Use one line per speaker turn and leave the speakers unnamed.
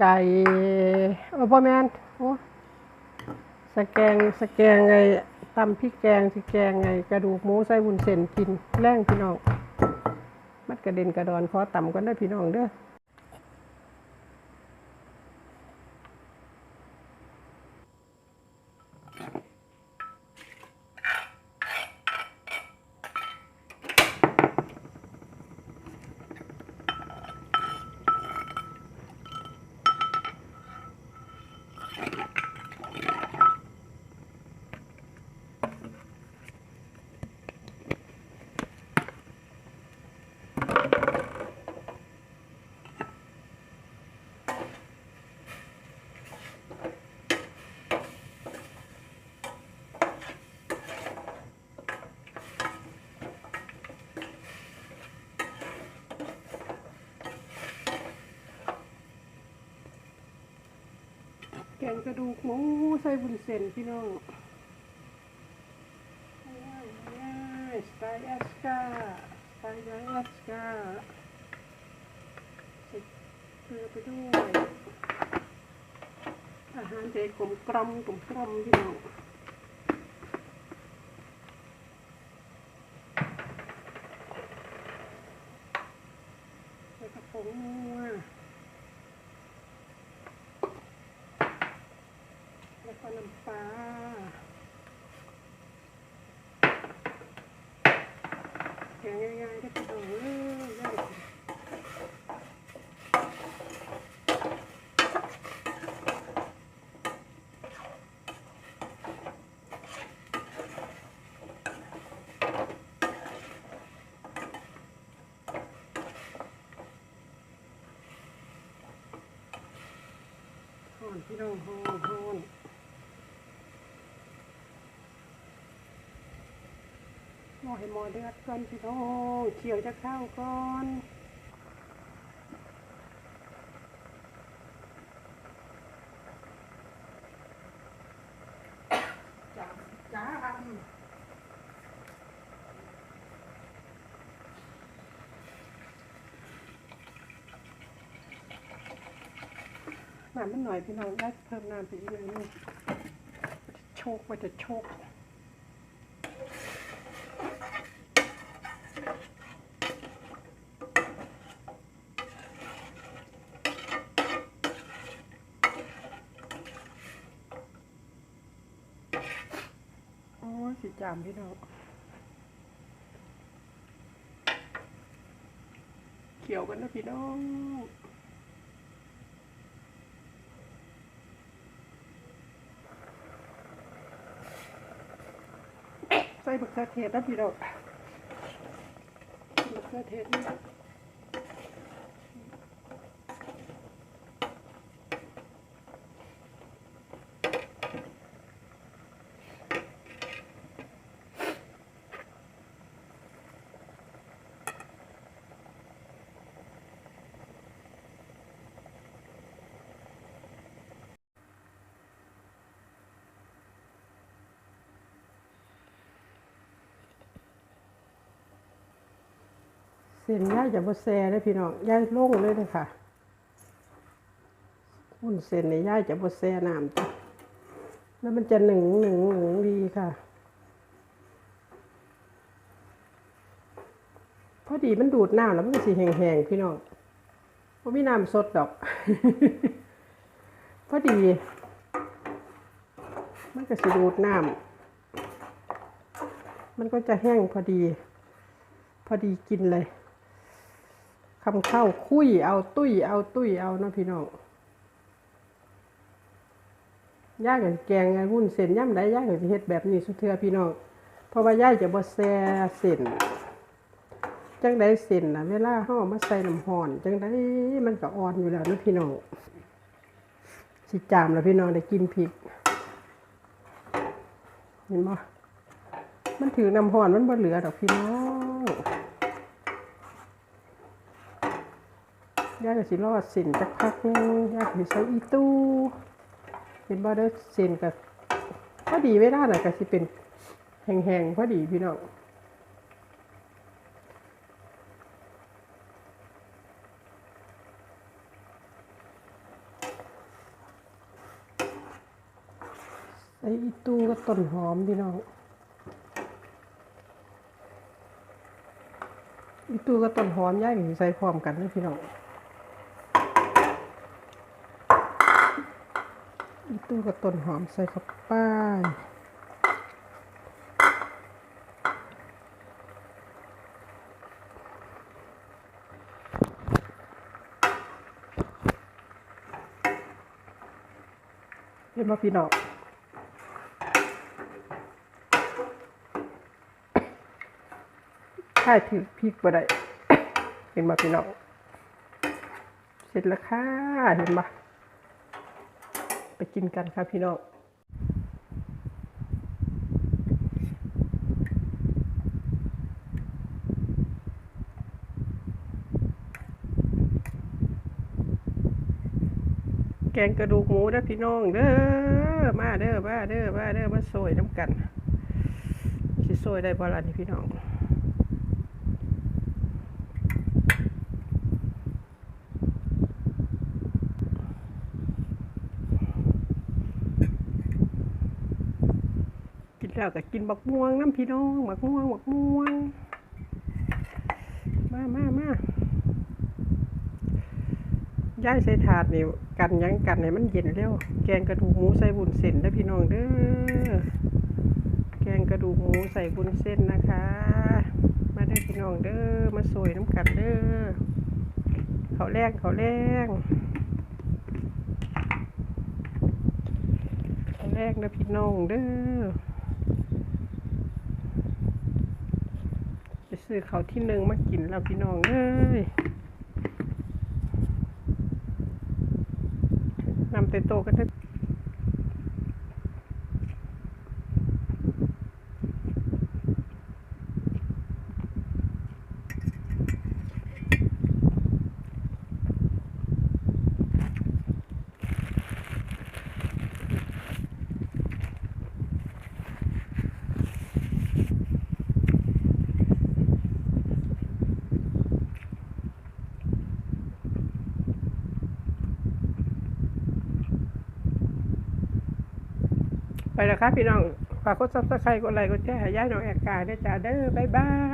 ไก่โอ้พ่อแมนโอ้สแกงสแกงไงตำพริกแกงสแกงไงกระดูกหมูใส่วุ้นเส้นกินแรงพี่น้อง มัดกระเด็นกระดอนขอต่ำกันได้พี่น้องเด้อ Thank you. แกงกระดูกหมูใส่บุญเส้นพี่น้องง่ายสไตล์แอสกาสไตล์แอสกาใส่เกลือไปด้วย อาหารเด็กกลมกลมกลมกลมพี่น้องใส่กระป๋องนัว แล้วก็ น้ำปลาแกงง่ายๆได้พี่น้องเลยได้หอนพี่น้องหอนหอน หมอให้หม้อเดือดก่อนพี่น้องเคี่ยวจะเข้าก่อนจ้าจ้าน้ำมันหน่อยพี่น้องได้เพิ่มน้ำไปอีกหน่อยโชกว่าจะโชก โอ้ย สีจามพี่น้องเขียวกันนะพี่น้องใส่บักเขือเทศนะพี่น้องบักเขือเทศนี่ เส้นย่ายจะบ่แซ่เลยพี่น้องย่ายลงเลยเลยค่ะหุ่นเส้นในย่ายจะบ่แซ่น้ำจ้ะแล้วมันจะหนึ่งหนึ่งหนึ่งดีค่ะ พอดีมันดูดน้ำแล้วมันสิแห้งๆพี่น้องบ่มีน้ำสดดอก พอดี มันก็สิดูดน้ำมันก็จะแห้งพอดี พอดีกินเลย คำเข้าคุยเอาตุ้ยเอาตุ้ยเอานะพี่น้องย่ากับแกงไงวุ้นเส้นย่ำได้ย่ากับเฮ็ดแบบนี้สุดเทือพี่น้องเพราะว่าย่าจะบ่แซ่เส้นจังได้เส้นนะเวลาเฮาเอมาใส่น้ำห่อน จังได้มันก็อ่อนอยู่แล้วนะพี่น้องสิจามแล้วพี่น้องได้กินพริกเห็นบ่มันถือน้ำห่อนมันบ่เหลือดอกพี่น้อง ย่าก็สิรอดสินจักพักนึงย่าก็สิใช้อีตู้เป็นบ่ได้สินกับพอดีเวลาน่ะก็สิเป็นแห้งๆพอดีพี่น้องไอ้อีตู้ก็ต้นหอมพี่น้องอีตู้ก็ต้นหอมย่ายใส่พร้อมกันนะพี่น้อง อีตู้กับต้นหอมใส่เข้าไปเห็นบ่พี่น้องถ่ายถือพริกบ่ได้เห็นบ่พี่น้อง เสร็จแล้วค่ะ เห็นบ่ ไปกินกันค่ะพี่น้องแกงกระดูกหมูเด้อพี่น้องเด้อมาเด้อมาเด้อมาเด้อมาซยน้ำกันสิซยได้บ่ล่ะนี่พี่น้อง แล้วก็กินบักม่วงน้ำพี่น้องบักม่วงบักม่วง มามามาย้ายใส่ถาดนี่กันยังกันให้มันเย็นเร็ว แกงกระดูกหมูใส่บุญเส้นได้พี่น้องเด้อ แกงกระดูกหมูใส่บุญเส้นนะคะ มาเด้อพี่น้องเด้อ มาสวยน้ำกันเด้อ เขาแรงเขาแรงเขาแรงนะพี่น้องเด้อ ไป ซื้อเขาที่หนึ่งมากินแล้วพี่น้องเอ้ยนำเตโตกันเไปแล้วครับพี่น้องฝากกดซับสไครต์กดไลค์กดแชร์ให้ย้ายน้องแอกกาด้วยจ้าเด้อบ๊ายบาย